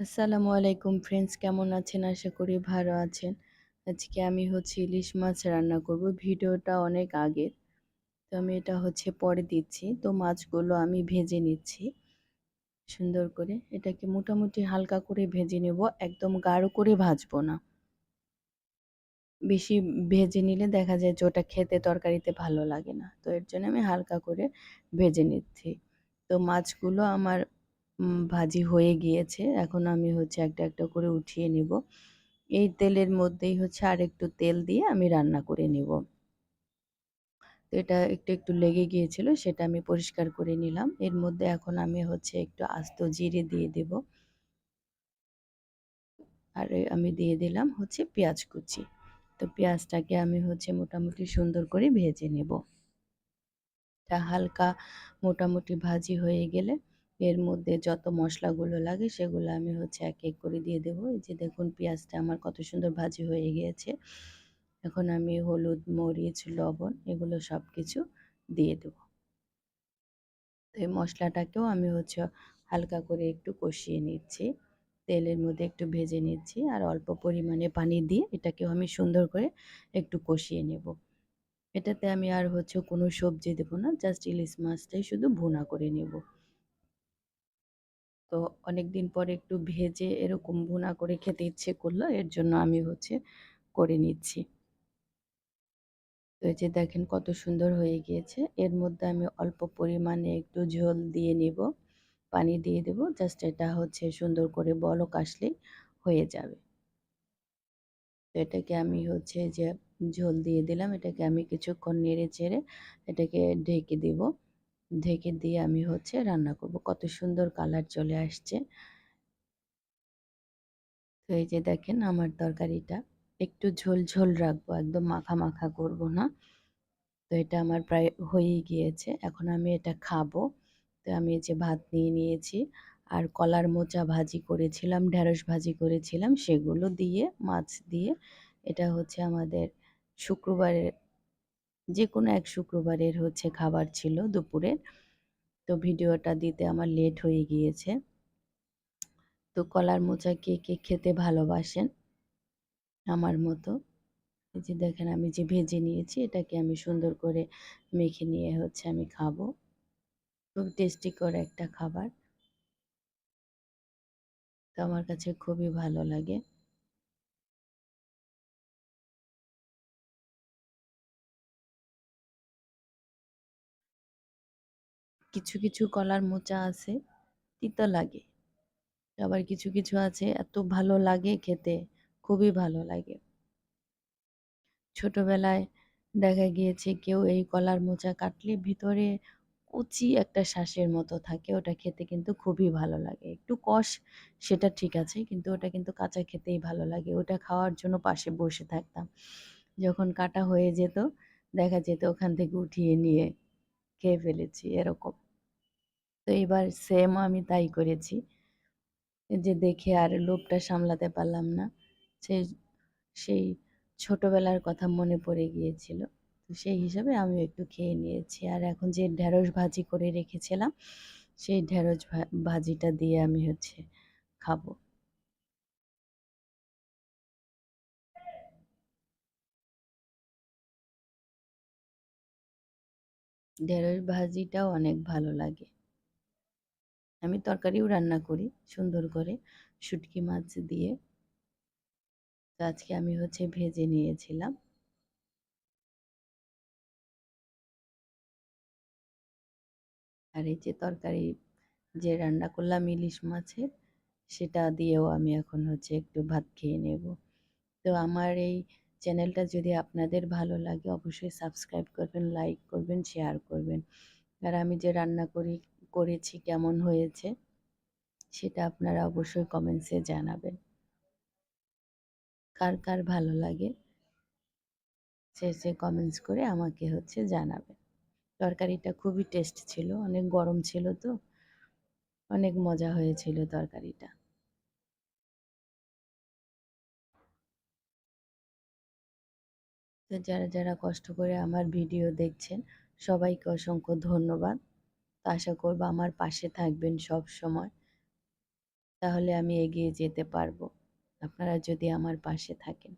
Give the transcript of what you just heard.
আসসালামু আলাইকুম ফ্রেন্ডস, কেমন আছেন? আশা করি ভালো আছেন। আজকে আমি হচ্ছে ইলিশ মাছ রান্না করব। ভিডিওটা অনেক আগের, তো আমি এটা হচ্ছে পরে দিচ্ছি। তো মাছগুলো আমি ভেজে নিচ্ছি সুন্দর করে। এটাকে মোটামুটি হালকা করে ভেজে নেব। একদম গাঢ় করে ভাজবো না। বেশি ভেজে নিলে দেখা যায় যে ওটা খেতে, তরকারিতে ভালো লাগে না। তো এর জন্য আমি হালকা করে ভেজে নিচ্ছি। তো মাছগুলো আমার ভাজি হয়ে গিয়েছে। এখন আমি হচ্ছে একটা একটা করে উঠিয়ে নেব। এই তেলের মধ্যেই হচ্ছে আর একটু তেল দিয়ে আমি রান্না করে নেব। তো এটা একটু একটু লেগে গিয়েছিল, সেটা আমি পরিষ্কার করে নিলাম। এর মধ্যে এখন আমি হচ্ছে একটু আস্ত জিরে দিয়ে দেব। আর আমি দিয়ে দিলাম হচ্ছে পেঁয়াজ কুচি। তো পেঁয়াজটাকে আমি হচ্ছে মোটামুটি সুন্দর করে ভেজে নেব। তা হালকা মোটামুটি ভাজি হয়ে গেলে এর মধ্যে যত মশলাগুলো লাগে সেগুলো আমি হচ্ছে এক এক করে দিয়ে দেবো। এই যে দেখুন পেঁয়াজটা আমার কত সুন্দর ভাজি হয়ে গিয়েছে। এখন আমি হলুদ, মরিচ, লবণ এগুলো সব কিছু দিয়ে দেবো। এই মশলাটাকেও আমি হচ্ছে হালকা করে একটু কষিয়ে নিচ্ছি। তেলের মধ্যে একটু ভেজে নিচ্ছি আর অল্প পরিমাণে পানি দিয়ে এটাকেও আমি সুন্দর করে একটু কষিয়ে নেব। এটাতে আমি আর হচ্ছে কোনো সবজি দেবো না, জাস্ট ইলিশ মাছটাই শুধু ভুনা করে নেব। তো অনেক দিন পরে একটু ভেজে এরকম ভুনা করে খেতে ইচ্ছে করল, এর জন্য আমি হচ্ছে করে নিচ্ছি। তো এই যে দেখেন কত সুন্দর হয়ে গিয়েছে। এর মধ্যে আমি অল্প পরিমাণে একটু ঝোল দিয়ে নেব, পানি দিয়ে দেব, জাস্ট এটা হচ্ছে সুন্দর করে বলক আসলেই হয়ে যাবে। তো এটাকে আমি হচ্ছে যে ঝোল দিয়ে দিলাম, এটাকে আমি কিছুক্ষণ নেড়ে চেড়ে এটাকে ঢেকে দেব। ঢেকে দিয়ে আমি হচ্ছে রান্না করব। কত সুন্দর কালার চলে আসছে। তো এই যে দেখেন আমার তরকারিটা, একটু ঝোল ঝোল রাখব, একদম মাখা মাখা করব না। তো এটা আমার প্রায় হয়েই গিয়েছে, এখন আমি এটা খাব। তো আমি যে ভাত নিয়ে নিয়েছি, আর কলার মোচা ভাজি করেছিলাম ঢ্যাঁড়স ভাজি করেছিলাম, সেগুলো দিয়ে, মাছ দিয়ে, এটা হচ্ছে আমাদের শুক্রবারের যে কোনো এক শুক্রবারের হচ্ছে খাবার ছিল দুপুরের। তো ভিডিওটা দিতে আমার লেট হয়ে গিয়েছে। তো কলার মোচা কে কে খেতে ভালোবাসেন? আমার মতো। এই যে দেখেন আমি যে ভেজে নিয়েছি, এটাকে আমি সুন্দর করে মেখে নিয়ে হচ্ছে আমি খাব। খুব টেস্টি করে একটা খাবার। তো আমার কাছে খুবই ভালো লাগে। কিছু কিছু কলার মোচা আছে, তিতা লাগে। আবার কিছু কিছু আছে এত ভালো লাগে খেতে, খুবই ভালো লাগে। ছোটবেলায় দেখা গিয়েছে কেউ এই কলার মোচা কাটলে ভিতরে কুচি একটা শ্বাসের মতো থাকে, ওটা খেতে কিন্তু খুবই ভালো লাগে। একটু কষ, সেটা ঠিক আছে, কিন্তু ওটা কিন্তু কাঁচা খেতেই ভালো লাগে। ওটা খাওয়ার জন্য পাশে বসে থাকতাম। যখন কাটা হয়ে যেত, দেখা যেত ওখান থেকে উঠিয়ে নিয়ে খেয়ে ফেলেছি, এরকম। তো এবার সেম আমি তাই করেছি। যে দেখে আর লোভটা সামলাতে পারলাম না। সেই সেই ছোটোবেলার কথা মনে পড়ে গিয়েছিল। তো সেই হিসাবে আমি একটু খেয়ে নিয়েছি। আর এখন যে ঢ্যাঁড়স ভাজি করে রেখেছিলাম, সেই ঢ্যাঁড়স ভাজিটা দিয়ে আমি হচ্ছে খাব। ঢেঁড়স ভাজিটাও অনেক ভালো লাগে। আমি তরকারিও রান্না করি সুন্দর করে। শুটকি মাছ দিয়ে। তো আজকে আমি হচ্ছে ভেজে নিয়েছিলাম। আর এই যে তরকারি যে রান্না করলাম ইলিশ মাছের, সেটা দিয়েও আমি এখন হচ্ছে একটু ভাত খেয়ে নেব। তো আমার এই চ্যানেলটা যদি আপনাদের ভালো লাগে, অবশ্যই সাবস্ক্রাইব করবেন, লাইক করবেন, শেয়ার করবেন। আর আমি যে রান্না করি করেছি, কেমন হয়েছে, সেটা আপনারা অবশ্যই কমেন্টসে জানাবেন। কার কার ভালো লাগে, সে সে কমেন্টস করে আমাকে হচ্ছে জানাবেন। তরকারিটা খুবই টেস্ট ছিল, অনেক গরম ছিল তো, অনেক মজা হয়েছিল তরকারিটা। তো যারা যারা কষ্ট করে আমার ভিডিও দেখছেন, সবাইকে অসংখ্য ধন্যবাদ। আশা করব আমার পাশে থাকবেন সব সময়। তাহলে আমি এগিয়ে যেতে পারব। আপনারা যদি আমার পাশে থাকেন।